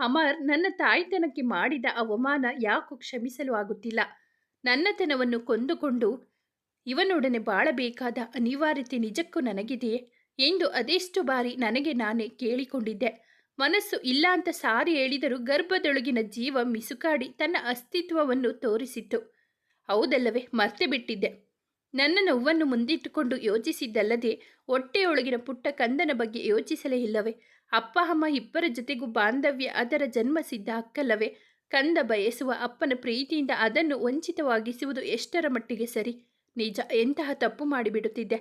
ಅಮರ್ ನನ್ನ ತಾಯ್ತನಕ್ಕೆ ಮಾಡಿದ ಅವಮಾನ ಯಾಕೂ ಕ್ಷಮಿಸಲು ಆಗುತ್ತಿಲ್ಲ. ನನ್ನತನವನ್ನು ಕೊಂದುಕೊಂಡು ಇವನೊಡನೆ ಬಾಳಬೇಕಾದ ಅನಿವಾರ್ಯತೆ ನಿಜಕ್ಕೂ ನನಗಿದೆಯೇ ಎಂದು ಅದೆಷ್ಟು ಬಾರಿ ನನಗೆ ನಾನೇ ಕೇಳಿಕೊಂಡಿದ್ದೆ. ಮನಸ್ಸು ಇಲ್ಲ ಅಂತ ಸಾರಿ ಹೇಳಿದರೂ ಗರ್ಭದೊಳಗಿನ ಜೀವ ಮಿಸುಕಾಡಿ ತನ್ನ ಅಸ್ತಿತ್ವವನ್ನು ತೋರಿಸಿತ್ತು. ಹೌದಲ್ಲವೇ, ಮರ್ತೆ ಬಿಟ್ಟಿದ್ದೆ. ನನ್ನ ನೋವನ್ನು ಮುಂದಿಟ್ಟುಕೊಂಡು ಯೋಚಿಸಿದ್ದಲ್ಲದೆ ಹೊಟ್ಟೆಯೊಳಗಿನ ಪುಟ್ಟ ಕಂದನ ಬಗ್ಗೆ ಯೋಚಿಸಲೇ ಇಲ್ಲವೇ? ಅಪ್ಪ, ಅಮ್ಮ ಇಬ್ಬರ ಜೊತೆಗೂ ಬಾಂಧವ್ಯ, ಅದರ ಜನ್ಮ ಸಿದ್ಧ ಹಕ್ಕಲ್ಲವೇ ಕಂದ ಬಯಸುವ ಅಪ್ಪನ ಪ್ರೀತಿಯಿಂದ ಅದನ್ನು ವಂಚಿತವಾಗಿಸುವುದು ಎಷ್ಟರ ಮಟ್ಟಿಗೆ ಸರಿ? ನಿಜ, ಎಂತಹ ತಪ್ಪು ಮಾಡಿಬಿಡುತ್ತಿದ್ದೆ?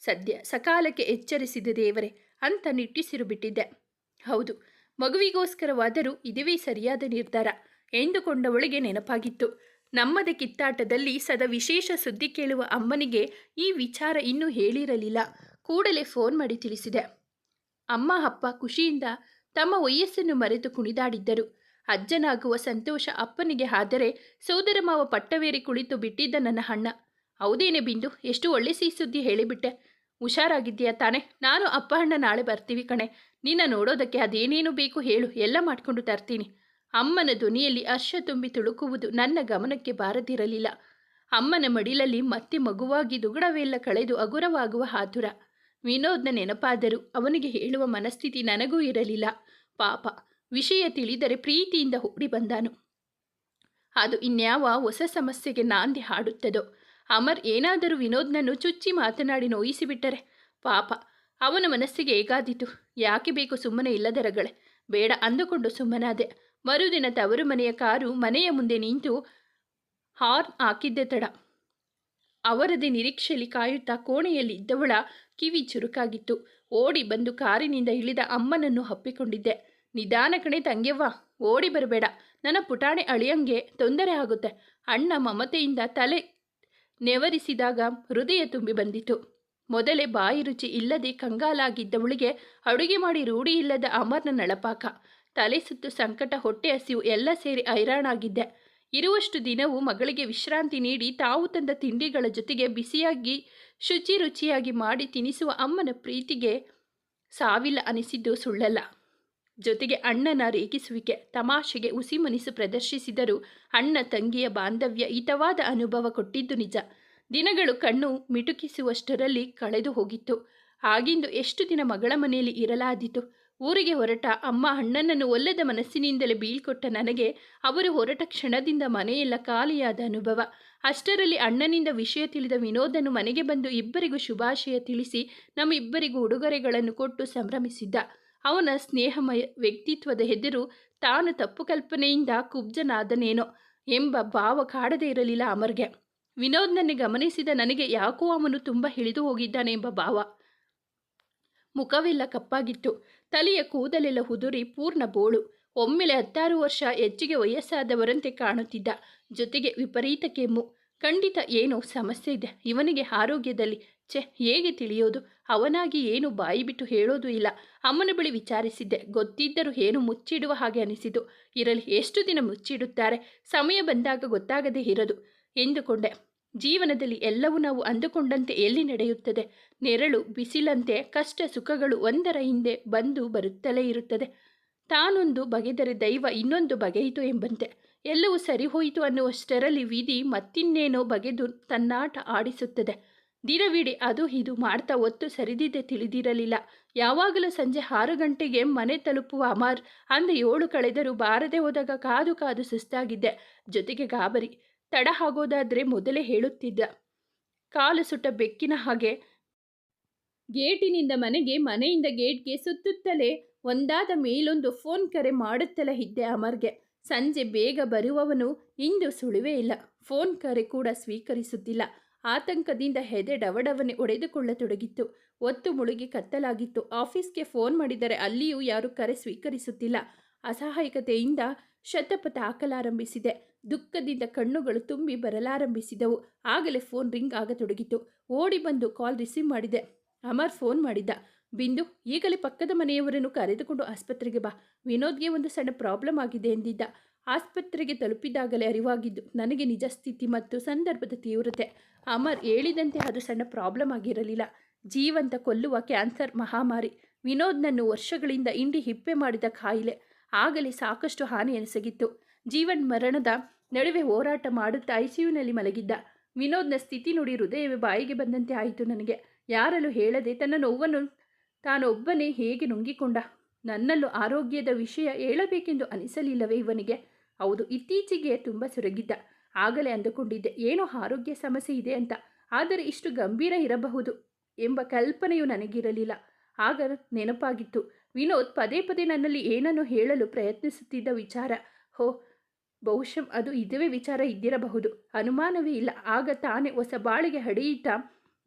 ಸದ್ಯ ಸಕಾಲಕ್ಕೆ ಎಚ್ಚರಿಸಿದ ದೇವರೇ ಅಂತ ನಿಟ್ಟಿಸಿರು ಬಿಟ್ಟಿದ್ದೆ. ಹೌದು, ಮಗುವಿಗೋಸ್ಕರವಾದರೂ ಇದುವೇ ಸರಿಯಾದ ನಿರ್ಧಾರ. ಎಂದುಕೊಂಡವಳಿಗೆ ನೆನಪಾಗಿತ್ತು. ನಮ್ಮದೇ ಕಿತ್ತಾಟದಲ್ಲಿ ಸದ ವಿಶೇಷ ಸುದ್ದಿ ಕೇಳುವ ಅಮ್ಮನಿಗೆ ಈ ವಿಚಾರ ಇನ್ನೂ ಹೇಳಿರಲಿಲ್ಲ. ಕೂಡಲೇ ಫೋನ್ ಮಾಡಿ ತಿಳಿಸಿದೆ. ಅಮ್ಮ, ಅಪ್ಪ ಖುಷಿಯಿಂದ ತಮ್ಮ ವಯಸ್ಸನ್ನು ಮರೆತು ಕುಣಿದಾಡಿದ್ದರು. ಅಜ್ಜನಾಗುವ ಸಂತೋಷ ಅಪ್ಪನಿಗೆ ಆದರೆ ಸೋದರ ಮಾವ ಪಟ್ಟವೇರಿ ಕುಳಿತು ಬಿಟ್ಟಿದ್ದ ನನ್ನ ಅಣ್ಣ. ಹೌದೇನೆ ಬಿಂದು, ಎಷ್ಟು ಒಳ್ಳೆ ಸಿಹಿ ಸುದ್ದಿ ಹೇಳಿಬಿಟ್ಟೆ. ಹುಷಾರಾಗಿದ್ದೀಯಾ ತಾನೆ? ನಾನು ಅಪ್ಪ ಅಣ್ಣ ನಾಳೆ ಬರ್ತೀವಿ ಕಣೆ. ನಿನ್ನ ನೋಡೋದಕ್ಕೆ ಅದೇನೇನು ಬೇಕು ಹೇಳು. ಎಲ್ಲ ಮಾಡಿಕೊಂಡು ತರ್ತೀನಿ. ಅಮ್ಮನ ಧ್ವನಿಯಲ್ಲಿ ಹರ್ಷ ತುಂಬಿ ತುಳುಕುವುದು ನನ್ನ ಗಮನಕ್ಕೆ ಬಾರದಿರಲಿಲ್ಲ. ಅಮ್ಮನ ಮಡಿಲಲ್ಲಿ ಮತ್ತೆ ಮಗುವಾಗಿ ದುಗುಡವೆಲ್ಲ ಕಳೆದು ಅಗುರವಾಗುವ ಹಾತುರ ವಿನೋದ್ನ ನೆನಪಾದರೂ ಅವನಿಗೆ ಹೇಳುವ ಮನಸ್ಥಿತಿ ನನಗೂ ಇರಲಿಲ್ಲ. ಪಾಪ, ವಿಷಯ ತಿಳಿದರೆ ಪ್ರೀತಿಯಿಂದ ಓಡಿ ಬಂದಾನು. ಅದು ಇನ್ಯಾವ ಹೊಸ ಸಮಸ್ಯೆಗೆ ನಾಂದಿ ಹಾಡುತ್ತದೋ? ಅಮರ್ ಏನಾದರೂ ವಿನೋದ್ನನ್ನು ಚುಚ್ಚಿ ಮಾತನಾಡಿ ನೋಯಿಸಿಬಿಟ್ಟರೆ? ಪಾಪ, ಅವನ ಮನಸ್ಸಿಗೆ ಹೇಗಾದೀತು? ಯಾಕೆ ಬೇಕು ಸುಮ್ಮನೆ ಇಲ್ಲದರಗಳೇ? ಬೇಡ ಅಂದುಕೊಂಡು ಸುಮ್ಮನಾದೆ. ಮರುದಿನ ತವರು ಮನೆಯ ಕಾರು ಮನೆಯ ಮುಂದೆ ನಿಂತು ಹಾರ್ನ್ ಹಾಕಿದ್ದೆ ತಡ. ಅವರದೇ ನಿರೀಕ್ಷೆಯಲ್ಲಿ ಕಾಯುತ್ತಾ ಕೋಣೆಯಲ್ಲಿ ಇದ್ದವಳ ಕಿವಿ ಚುರುಕಾಗಿತ್ತು. ಓಡಿ ಬಂದು ಕಾರಿನಿಂದ ಇಳಿದ ಅಮ್ಮನನ್ನು ಹಪ್ಪಿಕೊಂಡಿದ್ದೆ ನಿಧಾನ ಕಣೆ ತಂಗ್ಯವ್ವ ಓಡಿ ಬರಬೇಡ. ನನ್ನ ಪುಟಾಣಿ ಅಳಿಯಂಗೆ ತೊಂದರೆ ಆಗುತ್ತೆ. ಅಣ್ಣ ಮಮತೆಯಿಂದ ತಲೆ ನೆವರಿಸಿದಾಗ ಹೃದಯ ತುಂಬಿ ಬಂದಿತು ಮೊದಲೇ ಬಾಯಿ ರುಚಿ ಇಲ್ಲದೆ ಕಂಗಾಲಾಗಿದ್ದವಳಿಗೆ ಅಡುಗೆ ಮಾಡಿ ರೂಢಿ ಇಲ್ಲದ ಅಮರ್ನ ನಳಪಾಕ. ತಲೆ ಸುತ್ತು ಸಂಕಟ, ಹೊಟ್ಟೆ ಹಸಿವು ಎಲ್ಲ ಸೇರಿ ಹೈರಾಣಾಗಿದ್ದೆ. ಇರುವಷ್ಟು ದಿನವೂ ಮಗಳಿಗೆ ವಿಶ್ರಾಂತಿ ನೀಡಿ ತಾವು ತಂದ ತಿಂಡಿಗಳ ಜೊತೆಗೆ ಬಿಸಿಯಾಗಿ, ಶುಚಿ ರುಚಿಯಾಗಿ ಮಾಡಿ ತಿನಿಸುವ ಅಮ್ಮನ ಪ್ರೀತಿಗೆ ಸಾವಿಲ್ಲ ಅನಿಸಿದ್ದು ಸುಳ್ಳಲ್ಲ. ಜೊತೆಗೆ ಅಣ್ಣನ ರೇಗಿಸುವಿಕೆ, ತಮಾಷೆಗೆ ಹುಸಿಮನಿಸು ಪ್ರದರ್ಶಿಸಿದರೂ ಅಣ್ಣ ತಂಗಿಯ ಬಾಂಧವ್ಯ ಹಿತವಾದ ಅನುಭವ ಕೊಟ್ಟಿದ್ದು ನಿಜ. ದಿನಗಳು ಕಣ್ಣು ಮಿಟುಕಿಸುವಷ್ಟರಲ್ಲಿ ಕಳೆದು ಹೋಗಿತ್ತು. ಆಗಿಂದು ಎಷ್ಟು ದಿನ ಮಗಳ ಮನೆಯಲ್ಲಿ ಇರಲಾದೀತು. ಊರಿಗೆ ಹೊರಟ ಅಮ್ಮ ಅಣ್ಣನನ್ನು ಒಲ್ಲದ ಮನಸ್ಸಿನಿಂದಲೇ ಬೀಳ್ಕೊಟ್ಟ ನನಗೆ ಅವರು ಹೊರಟ ಕ್ಷಣದಿಂದ ಮನೆಯೆಲ್ಲ ಖಾಲಿಯಾದ ಅನುಭವ. ಅಷ್ಟರಲ್ಲಿ ಅಣ್ಣನಿಂದ ವಿಷಯ ತಿಳಿದ ವಿನೋದನು ಮನೆಗೆ ಬಂದು ಇಬ್ಬರಿಗೂ ಶುಭಾಶಯ ತಿಳಿಸಿ ನಮ್ಮಿಬ್ಬರಿಗೂ ಉಡುಗೊರೆಗಳನ್ನು ಕೊಟ್ಟು ಸಂಭ್ರಮಿಸಿದ್ದ. ಅವನ ಸ್ನೇಹಮಯ ವ್ಯಕ್ತಿತ್ವದ ಹೆದರು ತಾನು ತಪ್ಪು ಕಲ್ಪನೆಯಿಂದ ಕುಬ್ಜನಾದನೇನೋ ಎಂಬ ಭಾವ ಕಾಡದೇ ಇರಲಿಲ್ಲ ಅಮರ್ಗೆ. ವಿನೋದ್ನನ್ನೇ ಗಮನಿಸಿದ ನನಗೆ ಯಾಕೋ ಅವನು ತುಂಬ ಹಿಳಿದು ಹೋಗಿದ್ದಾನೆ ಎಂಬ ಭಾವ. ಮುಖವೆಲ್ಲ ಕಪ್ಪಾಗಿತ್ತು. ತಲೆಯ ಕೂದಲೆಲ್ಲ ಉದುರಿ ಪೂರ್ಣ ಬೋಳು. ಒಮ್ಮೆಲೆ ಹತ್ತಾರು ವರ್ಷ ಹೆಚ್ಚಿಗೆ ವಯಸ್ಸಾದವರಂತೆ ಕಾಣುತ್ತಿದ್ದ. ಜೊತೆಗೆ ವಿಪರೀತ ಕೆಮ್ಮು. ಖಂಡಿತ ಏನೋ ಸಮಸ್ಯೆ ಇದೆ. ಇವನಿಗೆ ಆರೋಗ್ಯದಲ್ಲಿ ಛೆ, ಹೇಗೆ ತಿಳಿಯೋದು? ಅವನಾಗಿ ಏನು ಬಾಯಿ ಬಿಟ್ಟು ಹೇಳೋದು ಇಲ್ಲ. ಅಮ್ಮನ ಬಳಿ ವಿಚಾರಿಸಿದ್ದೆ. ಗೊತ್ತಿದ್ದರೂ ಏನು ಮುಚ್ಚಿಡುವ ಹಾಗೆ ಅನಿಸಿತು. ಇರಲಿ, ಎಷ್ಟು ದಿನ ಮುಚ್ಚಿಡುತ್ತಾರೆ? ಸಮಯ ಬಂದಾಗ ಗೊತ್ತಾಗದೇ ಇರದು. ಎಂದುಕೊಂಡೆ. ಜೀವನದಲ್ಲಿ ಎಲ್ಲವೂ ನಾವು ಅಂದುಕೊಂಡಂತೆ ಎಲ್ಲಿ ನಡೆಯುತ್ತದೆ? ನೆರಳು, ಬಿಸಿಲಂತೆ, ಕಷ್ಟ, ಸುಖಗಳು ಒಂದರ ಹಿಂದೆ ಬಂದು ಬರುತ್ತಲೇ ಇರುತ್ತದೆ. ತಾನೊಂದು ಬಗೆದರೆ ದೈವ ಇನ್ನೊಂದು ಬಗೆಯಿತು ಎಂಬಂತೆ. ಎಲ್ಲವೂ ಸರಿಹೋಯಿತು ಅನ್ನುವಷ್ಟರಲ್ಲಿ ವಿಧಿ ಮತ್ತಿನ್ನೇನೋ ಬಗೆದು ತನ್ನಾಟ ಆಡಿಸುತ್ತದೆ. ದಿನವಿಡೀ ಅದು ಇದು ಮಾಡ್ತಾ ಒತ್ತು ಸರಿದಿದೆ ತಿಳಿದಿರಲಿಲ್ಲ. ಯಾವಾಗಲೂ ಸಂಜೆ ಆರು ಗಂಟೆಗೆ ಮನೆ ತಲುಪುವ ಅಮರ್. ಅಂದು ಏಳು ಕಳೆದರೂ ಬಾರದೆ ಹೋದಾಗ ಕಾದು ಕಾದು ಸುಸ್ತಾಗಿದ್ದೆ. ಜೊತೆಗೆ ಗಾಬರಿ. ತಡ ಆಗೋದಾದ್ರೆ ಮೊದಲೇ ಹೇಳುತ್ತಿದ್ದ. ಕಾಲು ಸುಟ್ಟ ಬೆಕ್ಕಿನ ಹಾಗೆ ಗೇಟಿನಿಂದ ಮನೆಗೆ, ಮನೆಯಿಂದ ಗೇಟ್ಗೆ ಸುತ್ತುತ್ತಲೇ ಒಂದಾದ ಮೇಲೊಂದು ಫೋನ್ ಕರೆ ಮಾಡುತ್ತಲೇ ಇದ್ದೆ ಅಮರ್ಗೆ. ಸಂಜೆ ಬೇಗ ಬರುವವನು ಇಂದು ಸುಳಿವೇ ಇಲ್ಲ. ಫೋನ್ ಕರೆ ಕೂಡ ಸ್ವೀಕರಿಸುತ್ತಿಲ್ಲ. ಆತಂಕದಿಂದ ಹೆದೆ ಡವಡವನೆ ಒಡೆದುಕೊಳ್ಳತೊಡಗಿತ್ತು. ಒತ್ತು ಮುಳುಗಿ ಕತ್ತಲಾಗಿತ್ತು. ಆಫೀಸ್ಗೆ ಫೋನ್ ಮಾಡಿದರೆ ಅಲ್ಲಿಯೂ ಯಾರು ಕರೆ ಸ್ವೀಕರಿಸುತ್ತಿಲ್ಲ. ಅಸಹಾಯಕತೆಯಿಂದ ಶತಪಥ ಹಾಕಲಾರಂಭಿಸಿದೆ. ದುಃಖದಿಂದ ಕಣ್ಣುಗಳು ತುಂಬಿ ಬರಲಾರಂಭಿಸಿದವು. ಆಗಲೇ ಫೋನ್ ರಿಂಗ್ ಆಗತೊಡಗಿತು. ಓಡಿ ಬಂದು ಕಾಲ್ ರಿಸೀವ್ ಮಾಡಿದೆ. ಅಮರ್ ಫೋನ್ ಮಾಡಿದ್ದ ಬಿಂದು, ಈಗಲೇ ಪಕ್ಕದ ಮನೆಯವರನ್ನು ಕರೆದುಕೊಂಡು ಆಸ್ಪತ್ರೆಗೆ ಬಾ. ವಿನೋದ್ಗೆ ಒಂದು ಸಣ್ಣ ಪ್ರಾಬ್ಲಮ್ ಆಗಿದೆ ಎಂದಿದ್ದ. ಆಸ್ಪತ್ರೆಗೆ ತಲುಪಿದಾಗಲೇ ಅರಿವಾಗಿದ್ದು, ನನಗೆ ನಿಜ ಸ್ಥಿತಿ ಮತ್ತು ಸಂದರ್ಭದ ತೀವ್ರತೆ. ಅಮರ್ ಹೇಳಿದಂತೆ ಅದು ಸಣ್ಣ ಪ್ರಾಬ್ಲಮ್ ಆಗಿರಲಿಲ್ಲ. ಜೀವಂತ ಕೊಲ್ಲುವ ಕ್ಯಾನ್ಸರ್ ಮಹಾಮಾರಿ. ವಿನೋದ್ನನ್ನು ವರ್ಷಗಳಿಂದ ಇಂಡಿ ಹಿಪ್ಪೆ ಮಾಡಿದ ಕಾಯಿಲೆ ಆಗಲೇ ಸಾಕಷ್ಟು ಹಾನಿ ಎಸಗಿತ್ತು ಜೀವನ್ ಮರಣದ ನಡುವೆ ಹೋರಾಟ ಮಾಡುತ್ತಾ ಐಸಿಯುನಲ್ಲಿ ಮಲಗಿದ್ದ. ವಿನೋದ್ನ ಸ್ಥಿತಿ ನೋಡಿ ಹೃದಯವೇ ಬಾಯಿಗೆ ಬಂದಂತೆ ಆಯಿತು ನನಗೆ. ಯಾರಲ್ಲೂ ಹೇಳದೆ ತನ್ನ ನೋವನ್ನು ತಾನೊಬ್ಬನೇ ಹೇಗೆ ನುಂಗಿಕೊಂಡ? ನನ್ನಲ್ಲೂ ಆರೋಗ್ಯದ ವಿಷಯ ಹೇಳಬೇಕೆಂದು ಅನಿಸಲಿಲ್ಲವೇ ಇವನಿಗೆ? ಹೌದು, ಇತ್ತೀಚೆಗೆ ತುಂಬ ಸೊರಗಿದ್ದ. ಆಗಲೇ ಅಂದುಕೊಂಡಿದ್ದೆ, ಏನೋ ಆರೋಗ್ಯ ಸಮಸ್ಯೆ ಇದೆ ಅಂತ. ಆದರೆ ಇಷ್ಟು ಗಂಭೀರ ಇರಬಹುದು ಎಂಬ ಕಲ್ಪನೆಯು ನನಗಿರಲಿಲ್ಲ. ಆಗ ನೆನಪಾಗಿತ್ತು ವಿನೋದ್ ಪದೇ ಪದೇ ನನ್ನಲ್ಲಿ ಏನನ್ನು ಹೇಳಲು ಪ್ರಯತ್ನಿಸುತ್ತಿದ್ದ ವಿಚಾರ. ಹೋ, ಬಹುಶಃ ಅದು ಇದುವೇ ವಿಚಾರ ಇದ್ದಿರಬಹುದು. ಅನುಮಾನವೇ ಇಲ್ಲ. ಆಗ ತಾನೇ ಹೊಸ ಬಾಳಿಗೆ ಹಡಿಯಿತ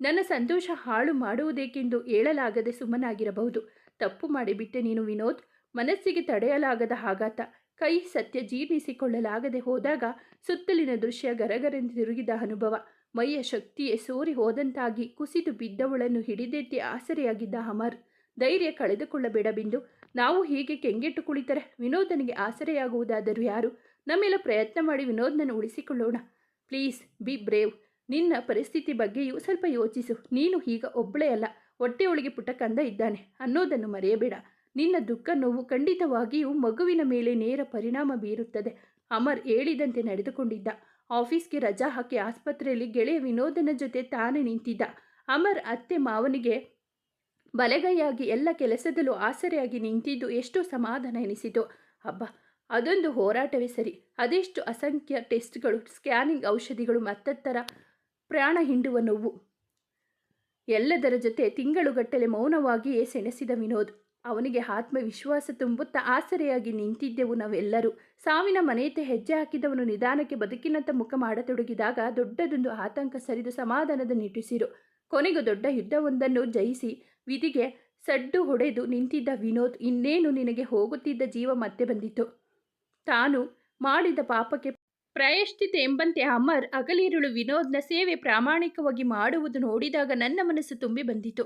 ನನ್ನ ಸಂತೋಷ ಹಾಳು ಮಾಡುವುದೇಕೆಂದು ಹೇಳಲಾಗದೆ ಸುಮ್ಮನಾಗಿರಬಹುದು. ತಪ್ಪು ಮಾಡಿಬಿಟ್ಟೆ ನೀನು ವಿನೋದ್. ಮನಸ್ಸಿಗೆ ತಡೆಯಲಾಗದ ಆಘಾತ. ಕೈ ಸತ್ಯ ಜೀರ್ಣಿಸಿಕೊಳ್ಳಲಾಗದೆ ಹೋದಾಗ ಸುತ್ತಲಿನ ದೃಶ್ಯ ಗರಗರೆಂದು ತಿರುಗಿದ ಅನುಭವ. ಮೈಯ ಶಕ್ತಿಯೇ ಸೋರಿ ಹೋದಂತಾಗಿ ಕುಸಿದು ಬಿದ್ದವಳನ್ನು ಹಿಡಿದೆತ್ತಿ ಆಸರೆಯಾಗಿದ್ದ ಅಮರ್. ಧೈರ್ಯ ಕಳೆದುಕೊಳ್ಳಬೇಡ ಬಿಂದು ನಾವು ಹೀಗೆ ಕೆಂಗೆಟ್ಟು ಕುಳಿತರೆ ವಿನೋದನಿಗೆ ಆಸರೆಯಾಗುವುದಾದರೂ ಯಾರು? ನಮ್ಮೆಲ್ಲ ಪ್ರಯತ್ನ ಮಾಡಿ ವಿನೋದ್ನನ್ನು ಉಳಿಸಿಕೊಳ್ಳೋಣ. Please, be brave. ನಿನ್ನ ಪರಿಸ್ಥಿತಿ ಬಗ್ಗೆಯೂ ಸ್ವಲ್ಪ ಯೋಚಿಸು. ನೀನು ಈಗ ಒಬ್ಬಳೇ ಅಲ್ಲ. ಹೊಟ್ಟೆಯೊಳಗೆ ಪುಟಕಂದ ಕಂದ ಇದ್ದಾನೆ. ಅನ್ನೋದನ್ನು ಮರೆಯಬೇಡ. ನಿನ್ನ ದುಃಖ ನೋವು ಖಂಡಿತವಾಗಿಯೂ ಮಗುವಿನ ಮೇಲೆ ನೇರ ಪರಿಣಾಮ ಬೀರುತ್ತದೆ. ಅಮರ್ ಹೇಳಿದಂತೆ ನಡೆದುಕೊಂಡಿದ್ದ. ಆಫೀಸ್ಗೆ ರಜಾ ಹಾಕಿ ಆಸ್ಪತ್ರೆಯಲ್ಲಿ ಗೆಳೆಯ ವಿನೋದನ ಜೊತೆ ತಾನೇ ನಿಂತಿದ್ದ. ಅಮರ್ ಅತ್ತೆ ಮಾವನಿಗೆ ಬಲೆಗೈಯಾಗಿ ಎಲ್ಲ ಕೆಲಸದಲ್ಲೂ ಆಸರೆಯಾಗಿ ನಿಂತಿದ್ದು ಎಷ್ಟು ಸಮಾಧಾನ ಎನಿಸಿತು. ಹಬ್ಬ ಅದೊಂದು ಹೋರಾಟವೇ ಸರಿ. ಅದೆಷ್ಟು ಅಸಂಖ್ಯ ಟೆಸ್ಟ್ಗಳು, ಸ್ಕ್ಯಾನಿಂಗ್ ಔಷಧಿಗಳು, ಮತ್ತತ್ತರ ಪ್ರಾಣ ಹಿಂಡುವ ನೋವು. ಎಲ್ಲದರ ಜೊತೆ ತಿಂಗಳುಗಟ್ಟಲೆ ಮೌನವಾಗಿಯೇ ಸೆಣಸಿದ ವಿನೋದ್. ಅವನಿಗೆ ಆತ್ಮವಿಶ್ವಾಸ ತುಂಬುತ್ತಾ ಆಸರೆಯಾಗಿ ನಿಂತಿದ್ದೆವು ನಾವೆಲ್ಲರೂ. ಸಾವಿನ ಮನೆಯತ್ತೆ ಹೆಜ್ಜೆ ಹಾಕಿದವನು ನಿಧಾನಕ್ಕೆ ಬದುಕಿನತ್ತ ಮುಖ ಮಾಡತೊಡಗಿದಾಗ ದೊಡ್ಡದೊಂದು ಆತಂಕ ಸರಿದು ಸಮಾಧಾನದ ನಿಟ್ಟುಸಿರು. ಕೊನೆಗೂ ದೊಡ್ಡ ಯುದ್ಧವೊಂದನ್ನು ಜಯಿಸಿ ವಿಧಿಗೆ ಸಡ್ಡು ಹೊಡೆದು ನಿಂತಿದ್ದ ವಿನೋದ್ ಇನ್ನೇನು ನಿನಗೆ ಹೋಗುತ್ತಿದ್ದ ಜೀವ ಮತ್ತೆ ಬಂದಿತು ತಾನು ಮಾಡಿದ ಪಾಪಕ್ಕೆ ಪ್ರಾಯಶ್ಚಿತ ಎಂಬಂತೆ ಅಮರ್, ಅಗಲಿರುಳು ವಿನೋದ್ನ ಸೇವೆ ಪ್ರಾಮಾಣಿಕವಾಗಿ ಮಾಡುವುದು ನೋಡಿದಾಗ ನನ್ನ ಮನಸ್ಸು ತುಂಬಿ ಬಂದಿತು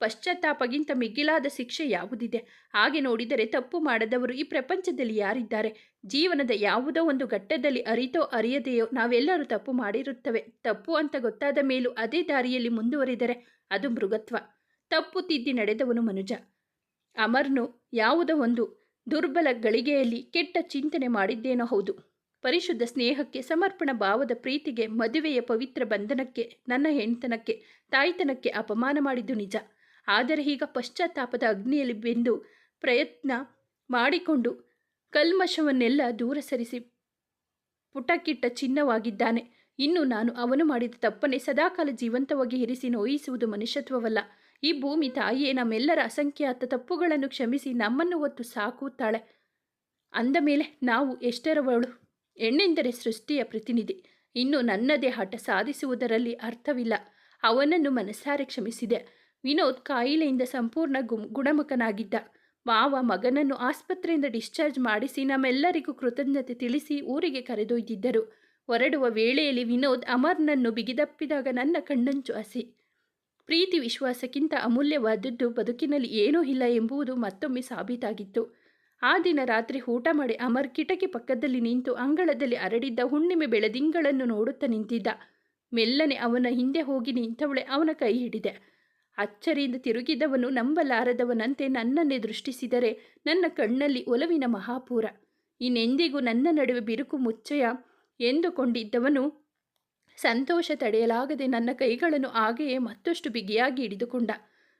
ಪಶ್ಚಾತ್ತಾಪಗಿಂತ ಮಿಗಿಲಾದ ಶಿಕ್ಷೆ ಯಾವುದಿದೆ? ಹಾಗೆ ನೋಡಿದರೆ ತಪ್ಪು ಮಾಡದವರು ಈ ಪ್ರಪಂಚದಲ್ಲಿ ಯಾರಿದ್ದಾರೆ? ಜೀವನದ ಯಾವುದೋ ಒಂದು ಘಟ್ಟದಲ್ಲಿ ಅರಿತೋ ಅರಿಯದೆಯೋ ನಾವೆಲ್ಲರೂ ತಪ್ಪು ಮಾಡಿರುತ್ತವೆ. ತಪ್ಪು ಅಂತ ಗೊತ್ತಾದ ಮೇಲೂ ಅದೇ ದಾರಿಯಲ್ಲಿ ಮುಂದುವರಿದರೆ ಅದು ಮೃಗತ್ವ. ತಪ್ಪು ತಿದ್ದಿ ನಡೆದವನು ಮನುಜ. ಅಮರ್ನು ಯಾವುದೋ ಒಂದು ದುರ್ಬಲ ಗಳಿಗೆಯಲ್ಲಿ ಕೆಟ್ಟ ಚಿಂತನೆ ಮಾಡಿದ್ದೇನೋ ಹೌದು. ಪರಿಶುದ್ಧ ಸ್ನೇಹಕ್ಕೆ ಸಮರ್ಪಣ ಭಾವದ ಪ್ರೀತಿಗೆ ಮದುವೆಯ ಪವಿತ್ರ ಬಂಧನಕ್ಕೆ, ನನ್ನ ಹೆಣ್ತನಕ್ಕೆ ತಾಯ್ತನಕ್ಕೆ ಅಪಮಾನ ಮಾಡಿದ್ದು ನಿಜ. ಆದರೆ ಈಗ ಪಶ್ಚಾತ್ತಾಪದ ಅಗ್ನಿಯಲ್ಲಿ ಬೆಂದು ಪ್ರಯತ್ನ ಮಾಡಿಕೊಂಡು ಕಲ್ಮಶವನ್ನೆಲ್ಲ ದೂರ ಸರಿಸಿ ಪುಟಕ್ಕಿಟ್ಟ ಚಿನ್ನವಾಗಿದ್ದಾನೆ. ಇನ್ನು ನಾನು ಅವನು ಮಾಡಿದ ತಪ್ಪನೆ ಸದಾಕಾಲ ಜೀವಂತವಾಗಿ ಇರಿಸಿ ನೋಯಿಸುವುದು ಮನುಷ್ಯತ್ವವಲ್ಲ. ಈ ಭೂಮಿ ತಾಯಿಯೇ ನಮ್ಮೆಲ್ಲರ ಅಸಂಖ್ಯಾತ ತಪ್ಪುಗಳನ್ನು ಕ್ಷಮಿಸಿ ನಮ್ಮನ್ನು ಹೊತ್ತು ಸಾಕುತ್ತಾಳೆ. ಅಂದ ಮೇಲೆ ನಾವು ಎಷ್ಟರವಳು? ಹೆಣ್ಣೆಂದರೆ ಸೃಷ್ಟಿಯ ಪ್ರತಿನಿಧಿ. ಇನ್ನು ನನ್ನದೇ ಹಠ ಸಾಧಿಸುವುದರಲ್ಲಿ ಅರ್ಥವಿಲ್ಲ. ಅವನನ್ನು ಮನಸ್ಸಾರೆ ಕ್ಷಮಿಸಿದೆ. ವಿನೋದ್ ಕಾಯಿಲೆಯಿಂದ ಸಂಪೂರ್ಣ ಗುಣಮುಖನಾಗಿದ್ದ. ಮಾವ ಮಗನನ್ನು ಆಸ್ಪತ್ರೆಯಿಂದ ಡಿಸ್ಚಾರ್ಜ್ ಮಾಡಿಸಿ ನಮ್ಮೆಲ್ಲರಿಗೂ ಕೃತಜ್ಞತೆ ತಿಳಿಸಿ ಊರಿಗೆ ಕರೆದೊಯ್ದಿದ್ದರು. ಹೊರಡುವ ವೇಳೆಯಲ್ಲಿ ವಿನೋದ್ ಅಮರ್ನನ್ನು ಬಿಗಿದಪ್ಪಿದಾಗ ನನ್ನ ಕಣ್ಣಂಚು ಹಸಿ. ಪ್ರೀತಿ ವಿಶ್ವಾಸಕ್ಕಿಂತ ಅಮೂಲ್ಯವಾದದ್ದು ಬದುಕಿನಲ್ಲಿ ಏನೂ ಇಲ್ಲ ಎಂಬುದು ಮತ್ತೊಮ್ಮೆ ಸಾಬೀತಾಗಿತ್ತು. ಆ ದಿನ ರಾತ್ರಿ ಊಟ ಮಾಡಿ ಅಮರ್ ಕಿಟಕಿ ಪಕ್ಕದಲ್ಲಿ ನಿಂತು ಅಂಗಳದಲ್ಲಿ ಹರಡಿದ್ದ ಹುಣ್ಣಿಮೆ ಬೆಳದಿಂಗಳನ್ನು ನೋಡುತ್ತಾ ನಿಂತಿದ್ದ. ಮೆಲ್ಲನೆ ಅವನ ಹಿಂದೆ ಹೋಗಿ ನಿಂತವಳೆ ಅವನ ಕೈ ಹಿಡಿದೆ. ಅಚ್ಚರಿಯಿಂದ ತಿರುಗಿದವನು ನಂಬಲಾರದವನಂತೆ ನನ್ನನ್ನೇ ದೃಷ್ಟಿಸಿದರೆ ನನ್ನ ಕಣ್ಣಲ್ಲಿ ಒಲವಿನ ಮಹಾಪೂರ. ಇನ್ನೆಂದಿಗೂ ನನ್ನ ನಡುವೆ ಬಿರುಕು ಮುಚ್ಚಯ ಎಂದುಕೊಂಡಿದ್ದವನು ಸಂತೋಷ ತಡೆಯಲಾಗದೆ ನನ್ನ ಕೈಗಳನ್ನು ಹಾಗೆಯೇ ಮತ್ತಷ್ಟು ಬಿಗಿಯಾಗಿ ಹಿಡಿದುಕೊಂಡ.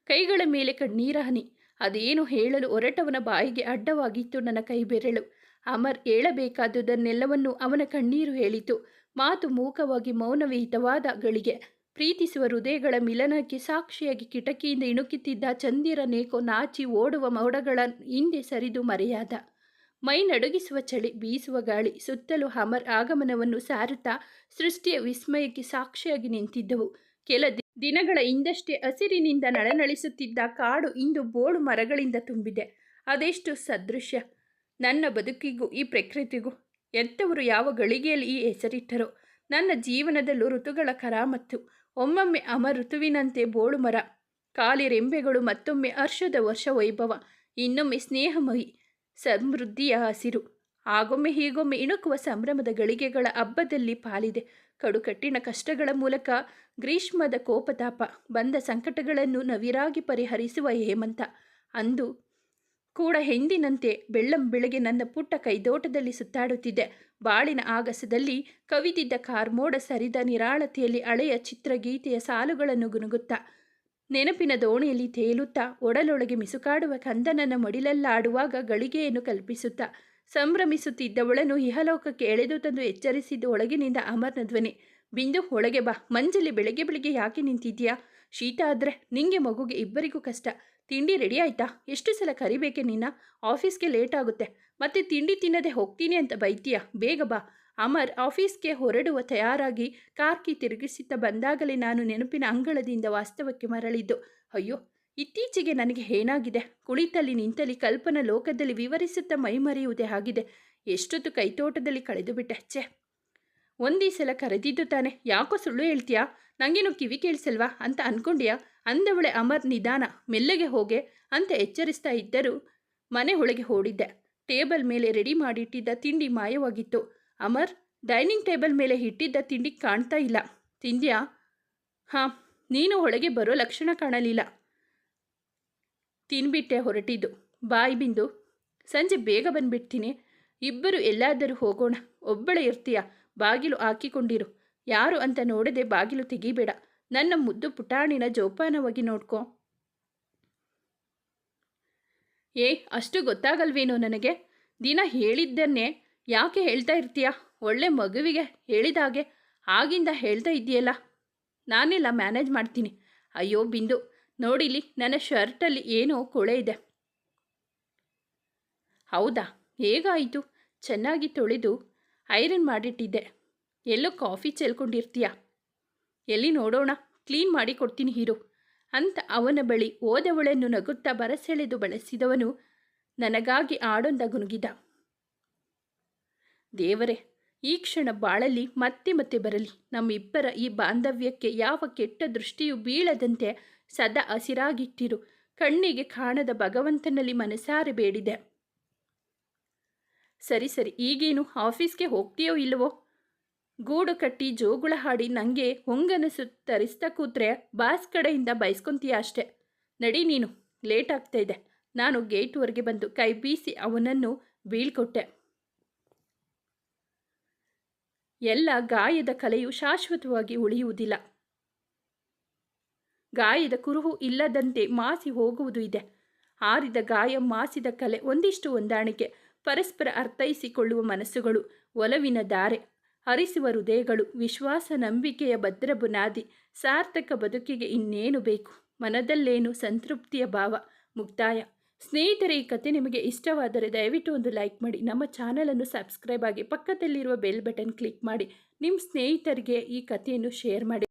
ಕೈಗಳ ಮೇಲೆ ಕಣ್ಣೀರ ಹನಿ ಅದೇನು ಹೇಳಲು ಒರಟವನ ಬಾಯಿಗೆ ಅಡ್ಡವಾಗಿತ್ತು ನನ್ನ ಕೈ ಬೆರಳು ಅಮರ್ ಹೇಳಬೇಕಾದುದನ್ನೆಲ್ಲವನ್ನೂ ಅವನ ಕಣ್ಣೀರು ಹೇಳಿತು. ಮಾತು ಮೂಕವಾಗಿ ಮೌನವಿಹಿತವಾದ ಗಳಿಗೆ. ಪ್ರೀತಿಸುವ ಹೃದಯಗಳ ಮಿಲನಕ್ಕೆ ಸಾಕ್ಷಿಯಾಗಿ ಕಿಟಕಿಯಿಂದ ಇಣುಕುತ್ತಿದ್ದ ಚಂದಿರನೇಕೋ ನಾಚಿ ಓಡುವ ಮೌಡಗಳ ಹಿಂದೆ ಸರಿದು ಮರೆಯಾದ. ಮೈ ನಡುಗಿಸುವ ಚಳಿ ಬೀಸುವ ಗಾಳಿ ಸುತ್ತಲೂ ಹಮರ್ ಆಗಮನವನ್ನು ಸಾರುತ್ತಾ ಸೃಷ್ಟಿಯ ವಿಸ್ಮಯಕ್ಕೆ ಸಾಕ್ಷಿಯಾಗಿ ನಿಂತಿದ್ದವು. ಕೆಲ ದಿನಗಳ ಹಿಂದಷ್ಟೇ ಹಸಿರಿನಿಂದ ನಳನಳಿಸುತ್ತಿದ್ದ ಕಾಡು ಇಂದು ಬೋಳು ಮರಗಳಿಂದ ತುಂಬಿದೆ. ಅದೆಷ್ಟು ಸದೃಶ್ಯ! ನನ್ನ ಬದುಕಿಗೂ, ಈ ಪ್ರಕೃತಿಗೂ ಎಂಥವರು ಯಾವ ಗಳಿಗೆಯಲ್ಲಿ ಈ ಹೆಸರಿಟ್ಟರೋ! ನನ್ನ ಜೀವನದಲ್ಲೂ ಋತುಗಳ ಕರಾಮತ್ತು. ಒಮ್ಮೊಮ್ಮೆ ಅಮ ಋತುವಿನಂತೆ ಬೋಳು ಮರ ಕಾಲಿ ರೆಂಬೆಗಳು ಮತ್ತೊಮ್ಮೆ ಹರ್ಷದ ವರ್ಷ ವೈಭವ, ಇನ್ನೊಮ್ಮೆ ಸ್ನೇಹಮಯಿ. ಸಮೃದ್ಧಿಯ ಹಸಿರು. ಆಗೊಮ್ಮೆ ಹೀಗೊಮ್ಮೆ ಇಣುಕುವ ಸಂಭ್ರಮದ ಗಳಿಗೆಗಳ ಹಬ್ಬದಲ್ಲಿ ಪಾಲಿದೆ. ಕಡುಕಟ್ಟಿನ ಕಷ್ಟಗಳ ಮೂಲಕ ಗ್ರೀಷ್ಮದ ಕೋಪತಾಪ, ಬಂದ ಸಂಕಟಗಳನ್ನು ನವಿರಾಗಿ ಪರಿಹರಿಸುವ ಹೇಮಂತ. ಅಂದು ಕೂಡ ಹೆಂದಿನಂತೆ ಬೆಳ್ಳಂ ಬೆಳಗ್ಗೆ ನನ್ನ ಪುಟ್ಟ ಕೈದೋಟದಲ್ಲಿ ಸುತ್ತಾಡುತ್ತಿದ್ದೆ. ಬಾಳಿನ ಆಗಸದಲ್ಲಿ ಕವಿದಿದ್ದ ಕಾರ್ಮೋಡ ಸರಿದ ನಿರಾಳತೆಯಲ್ಲಿ ಹಳೆಯ ಚಿತ್ರಗೀತೆಯ ಸಾಲುಗಳನ್ನು ಗುನುಗುತ್ತಾ ನೆನಪಿನ ದೋಣಿಯಲ್ಲಿ ತೇಲುತ್ತಾ ಒಡಲೊಳಗೆ ಮಿಸುಕಾಡುವ ಕಂದನನ್ನ ಮಡಿಲಲ್ಲಾಡುವಾಗ ಗಳಿಗೆಯನ್ನು ಕಲ್ಪಿಸುತ್ತಾ ಸಂಭ್ರಮಿಸುತ್ತಿದ್ದವಳನ್ನು ಇಹಲೋಕಕ್ಕೆ ಎಳೆದು ತಂದು ಎಚ್ಚರಿಸಿದ್ದು ಒಳಗಿನಿಂದ ಅಮರ್ನ ಧ್ವನಿ. ಬಿಂದು, ಒಳಗೆ ಬಾ. ಮಂಜಲ್ಲಿ ಬೆಳಗ್ಗೆ ಬೆಳಿಗ್ಗೆ ಯಾಕೆ ನಿಂತಿದ್ಯಾ? ಶೀತ ಆದರೆ ನಿಂಗೆ ಮಗುಗೆ ಇಬ್ಬರಿಗೂ ಕಷ್ಟ. ತಿಂಡಿ ರೆಡಿ ಆಯ್ತಾ? ಎಷ್ಟು ಸಲ ಕರಿಬೇಕೆ ನಿನ್ನ? ಆಫೀಸ್ಗೆ ಲೇಟ್ ಆಗುತ್ತೆ. ಮತ್ತೆ ತಿಂಡಿ ತಿನ್ನದೆ ಹೋಗ್ತೀನಿ ಅಂತ ಬೈತೀಯ? ಬೇಗ ಬಾ. ಅಮರ್ ಆಫೀಸ್ಗೆ ಹೊರಡುವ ತಯಾರಾಗಿ ಕಾರ್ಕಿ ತಿರುಗಿಸುತ್ತಾ ಬಂದಾಗಲೇ ನಾನು ನೆನಪಿನ ಅಂಗಳದಿಂದ ವಾಸ್ತವಕ್ಕೆ ಮರಳಿದ್ದು. ಅಯ್ಯೋ, ಇತ್ತೀಚೆಗೆ ನನಗೆ ಏನಾಗಿದೆ? ಕುಳಿತಲ್ಲಿ ನಿಂತಲ್ಲಿ ಕಲ್ಪನ ಲೋಕದಲ್ಲಿ ವಿವರಿಸುತ್ತಾ ಮೈಮರೆಯುವುದೇ ಆಗಿದೆ. ಎಷ್ಟೊತ್ತು ಕೈತೋಟದಲ್ಲಿ ಕಳೆದು ಬಿಟ್ಟೆ ಒಂದೇ ಸಲ ಕರೆದಿದ್ದು ತಾನೆ. ಯಾಕೋ ಸುಳ್ಳು ಹೇಳ್ತೀಯಾ? ನಂಗೇನು ಕಿವಿ ಕೇಳಿಸಲ್ವಾ? ಅಂತ ಅನ್ಕೊಂಡ್ಯಾ? ಅಂದವಳೆ ಅಮರ್ ನಿಧಾನ. ಮೆಲ್ಲಗೆ ಹೋಗೆ ಅಂತ ಎಚ್ಚರಿಸ್ತಾ ಇದ್ದರೂ ಮನೆ ಒಳಗೆ ಓಡಿದ್ದೆ. ಟೇಬಲ್ ಮೇಲೆ ರೆಡಿ ಮಾಡಿಟ್ಟಿದ್ದ ತಿಂಡಿ ಮಾಯವಾಗಿತ್ತು. ಅಮರ್, ಡೈನಿಂಗ್ ಟೇಬಲ್ ಮೇಲೆ ಇಟ್ಟಿದ್ದ ತಿಂಡಿ ಕಾಣ್ತಾ ಇಲ್ಲ. ತಿಂದ್ಯಾ? ಹಾಂ, ನೀನು ಒಳಗೆ ಬರೋ ಲಕ್ಷಣ ಕಾಣಲಿಲ್ಲ. ತಿನ್ಬಿಟ್ಟೆ ಹೊರಟಿದ್ದು. ಬಾಯ್ ಬಿಂದು. ಸಂಜೆ ಬೇಗ ಬಂದ್ಬಿಡ್ತೀನಿ. ಇಬ್ಬರು ಎಲ್ಲಾದರೂ ಹೋಗೋಣ. ಒಬ್ಬಳೇ ಇರ್ತೀಯ. ಬಾಗಿಲು ಹಾಕಿಕೊಂಡಿರು. ಯಾರು ಅಂತ ನೋಡದೆ ಬಾಗಿಲು ತೆಗಿಬೇಡ. ನನ್ನ ಮುದ್ದು ಪುಟಾಣಿನ ಜೋಪಾನವಾಗಿ ನೋಡ್ಕೊ. ಏ, ಅಷ್ಟು ಗೊತ್ತಾಗಲ್ವೇನೋ ನನಗೆ? ದಿನ ಹೇಳಿದ್ದನ್ನೇ ಯಾಕೆ ಹೇಳ್ತಾ ಇರ್ತೀಯ? ಒಳ್ಳೆ ಮಗುವಿಗೆ ಹೇಳಿದಾಗೆ ಆಗಿಂದ ಹೇಳ್ತಾ ಇದೆಯಲ್ಲ ನಾನೆಲ್ಲ ಮ್ಯಾನೇಜ್ ಮಾಡ್ತೀನಿ. ಅಯ್ಯೋ ಬಿಂದು, ನೋಡಿಲಿ ನನ್ನ ಶರ್ಟಲ್ಲಿ ಏನೋ ಕೊಳೆ ಇದೆ. ಹೌದಾ? ಹೇಗಾಯಿತು? ಚೆನ್ನಾಗಿ ತೊಳೆದು ಐರನ್ ಮಾಡಿಟ್ಟಿದ್ದೆ. ಎಲ್ಲೋ ಕಾಫಿ ಚೆಲ್ಕೊಂಡಿರ್ತೀಯ? ಎಲ್ಲಿ ನೋಡೋಣ? ಕ್ಲೀನ್ ಮಾಡಿ ಕೊಡ್ತೀನಿ ಹೀರೋ. ಅಂತ ಅವನ ಬಳಿ ಓದವಳನ್ನು ನಗುತ್ತಾ ಬರಸೆಳೆದು ಬಳಸಿದವನು ನನಗಾಗಿ ಆಡೊಂದ ಗುನುಗಿದ. ದೇವರೇ, ಈ ಕ್ಷಣ ಬಾಳಲಿ ಮತ್ತೆ ಮತ್ತೆ ಬರಲಿ. ನಮ್ಮಿಬ್ಬರ ಈ ಬಾಂಧವ್ಯಕ್ಕೆ ಯಾವ ಕೆಟ್ಟ ದೃಷ್ಟಿಯೂ ಬೀಳದಂತೆ ಸದಾ ಹಸಿರಾಗಿಟ್ಟಿರು. ಕಣ್ಣಿಗೆ ಕಾಣದ ಭಗವಂತನಲ್ಲಿ ಮನಸಾರೆ ಬೇಡಿದೆ. ಸರಿ ಸರಿ, ಈಗೇನು ಆಫೀಸ್ಗೆ ಹೋಗ್ತೀಯೋ ಇಲ್ಲವೋ ಗೂಡು ಕಟ್ಟಿ ಜೋಗುಳ ಹಾಡಿ ನನಗೆ ಹೊಂಗನಸು ತರಿಸ್ತಾ ಕೂತ್ರೆ ಬಾಸ್ ಕಡೆಯಿಂದ ಬಯಸ್ಕೊಂತೀಯ ಅಷ್ಟೆ. ನಡಿ ನೀನು, ಲೇಟ್ ಆಗ್ತಾ ಇದೆ. ನಾನು ಗೇಟ್ವರೆಗೆ ಬಂದು ಕೈ ಬೀಸಿ ಅವನನ್ನು ಬೀಳ್ಕೊಟ್ಟೆ. ಎಲ್ಲ ಗಾಯದ ಕಲೆಯು ಶಾಶ್ವತವಾಗಿ ಉಳಿಯುವುದಿಲ್ಲ. ಗಾಯದ ಕುರುಹು ಇಲ್ಲದಂತೆ ಮಾಸಿ ಹೋಗುವುದು ಇದೆ. ಆರಿದ ಗಾಯ ಮಾಸಿದ ಕಲೆ ಒಂದಿಷ್ಟು ಹೊಂದಾಣಿಕೆ. ಪರಸ್ಪರ ಅರ್ಥೈಸಿಕೊಳ್ಳುವ ಮನಸ್ಸುಗಳು, ಒಲವಿನ ದಾರೆ, ಹರಿಸುವ ಹೃದಯಗಳು, ವಿಶ್ವಾಸ, ನಂಬಿಕೆಯ ಭದ್ರ ಬುನಾದಿ, ಸಾರ್ಥಕ ಬದುಕಿಗೆ ಇನ್ನೇನು ಬೇಕು? ಮನದಲ್ಲೇನು ಸಂತೃಪ್ತಿಯ ಭಾವ, ಮುಕ್ತಾಯ? ಸ್ನೇಹಿತರೆ, ಈ ಕತೆ ನಿಮಗೆ ಇಷ್ಟವಾದರೆ ದಯವಿಟ್ಟು ಒಂದು ಲೈಕ್ ಮಾಡಿ, ನಮ್ಮ ಚಾನಲನ್ನು ಸಬ್ಸ್ಕ್ರೈಬ್ ಆಗಿ ಪಕ್ಕದಲ್ಲಿರುವ ಬೆಲ್ ಬಟನ್ ಕ್ಲಿಕ್ ಮಾಡಿ, ನಿಮ್ಮ ಸ್ನೇಹಿತರಿಗೆ ಈ ಕಥೆಯನ್ನು ಶೇರ್ ಮಾಡಿ.